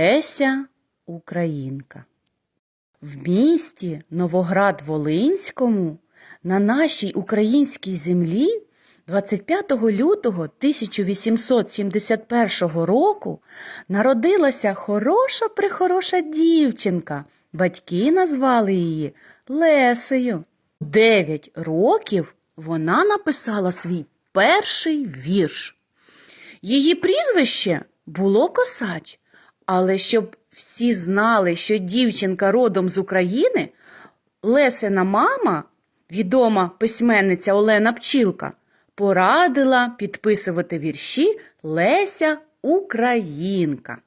Еся Українка. В місті Новоград-Волинському на нашій українській землі 25 лютого 1871 року народилася хороша прихороша дівчинка. Батьки назвали її Лесею. Дев'ять років вона написала свій перший вірш. Її прізвище було Косач, але щоб всі знали, що дівчинка родом з України, Лесина мама, відома письменниця Олена Пчілка, порадила підписувати вірші Леся Українка.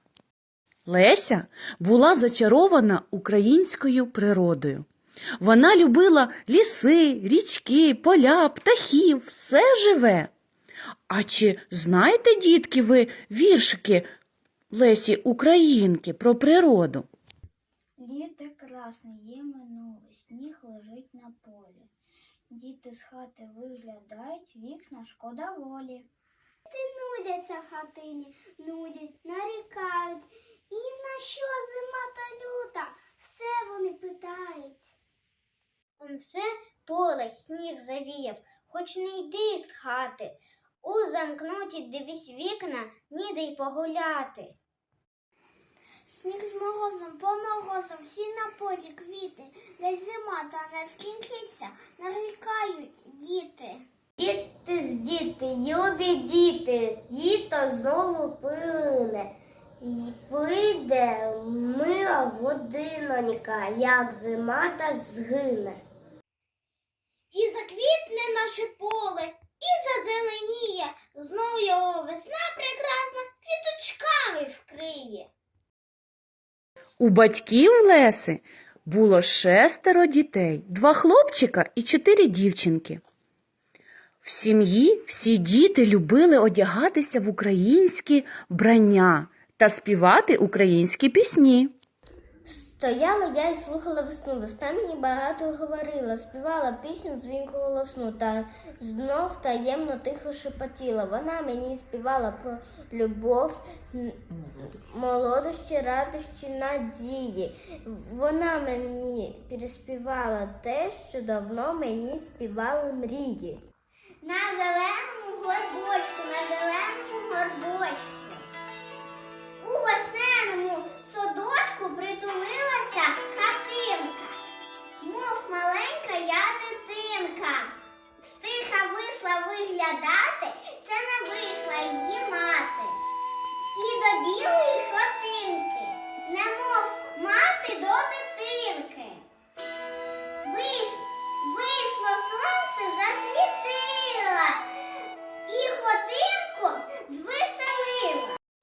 Леся була зачарована українською природою. Вона любила ліси, річки, поля, птахів, все живе. А чи знаєте, дітки, ви віршики Лесі Українки про природу? Літо красне є минуле, сніг лежить на полі. Діти з хати виглядають, вікна шкода волі. нудяться в хатині, нудять, нарікають. І на що зима та люта? Все вони питають. Он все поле сніг завіяв, хоч не йди з хати. У замкнуті дивись вікна, ніде й погуляти. Сніг з морозом, по морозам, всі на полі квіти, де зима та не скінчиться, нарікають діти. Діти з діти, любі діти, літо знову плине. І прийде мила годинонька, як зима та згине. І заквітне наше поле, У батьків Леси було шестеро дітей, два хлопчика і чотири дівчинки. В сім'ї всі діти любили одягатися в українські брання та співати українські пісні. Стояла я і слухала весну. Весна мені багато говорила, співала пісню дзвінку голосну та знов таємно тихо шепотіла. Вона мені співала про любов, молодощі, радощі, надії. Вона мені переспівала те, що давно мені співали мрії. На зеленому горбочку, на зеленому горбочку. У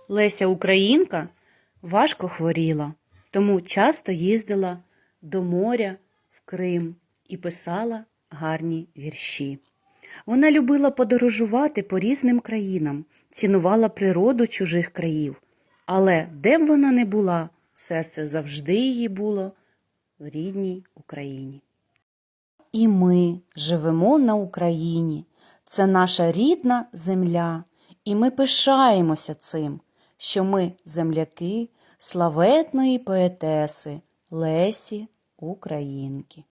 Леся Українка важко хворіла, тому часто їздила до моря в Крим і писала гарні вірші. Вона любила подорожувати по різним країнам, цінувала природу чужих країв. Але де б вона не була, серце завжди її було в рідній Україні. І ми живемо на Україні. Це наша рідна земля, і ми пишаємося цим, що ми земляки славетної поетеси Лесі Українки.